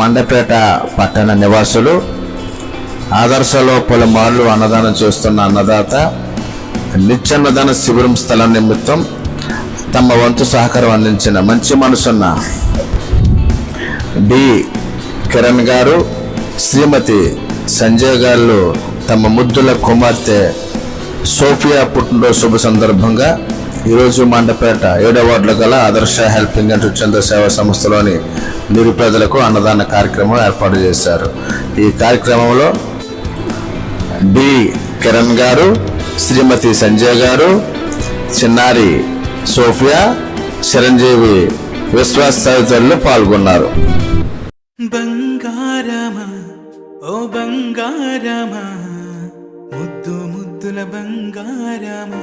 మండపేట పట్టణ నివాసులు. ఆదర్శలో పలుమార్లు అన్నదానం చేస్తున్న అన్నదాత నిత్యాన్నదాన శిబిరం స్థలం నిమిత్తం తమ వంతు సహకారం అందించిన మంచి మనసున్న డి. కిరణ్ గారు శ్రీమతి సంజయ్ గారు తమ ముద్దుల కుమార్తె సోఫియా పుట్టినరోజు శుభ సందర్భంగా ఈరోజు మండపేట ఏడో వార్డులో గల ఆదర్శ హెల్పింగ్ అండ్ స్వచ్ఛంద సేవా సంస్థలోని నిరుపేదలకు అన్నదాన కార్యక్రమం ఏర్పాటు చేశారు. ఈ కార్యక్రమంలో డి కిరణ్ గారు శ్రీమతి సంజయ్ గారు చిన్నారి సోఫియా చిరంజీవి విశ్వాస్ తదితరులు పాల్గొన్నారు. బంగారమా? ఓ బంగారమా? ముద్దు ముద్దుల బంగారమా?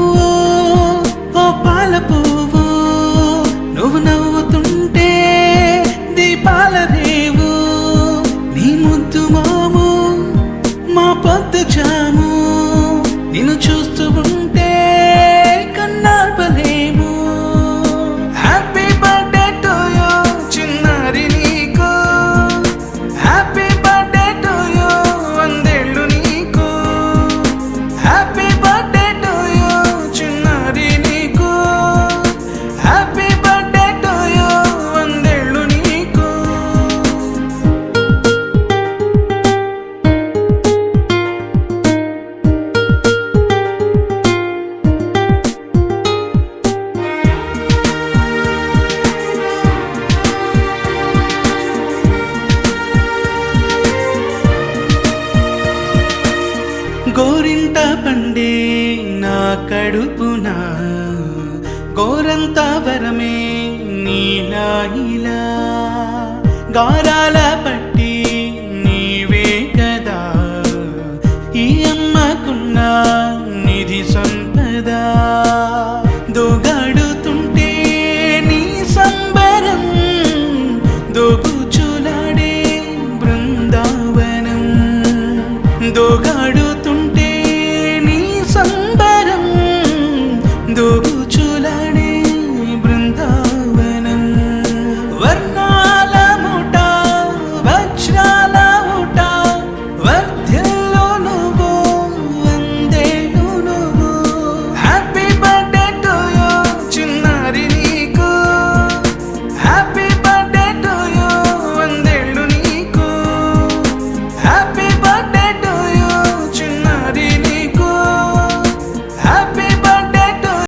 గోరింట పండే నా కడుపున గోరంత వరమే నీలా ఇలా గారాల పట్టి నీవే కదా ఈ అమ్మకున్న నిధి సంపద. దోగాడుతుంటే నీ సంబరం దోగుచులాడే బృందావనం. దోగా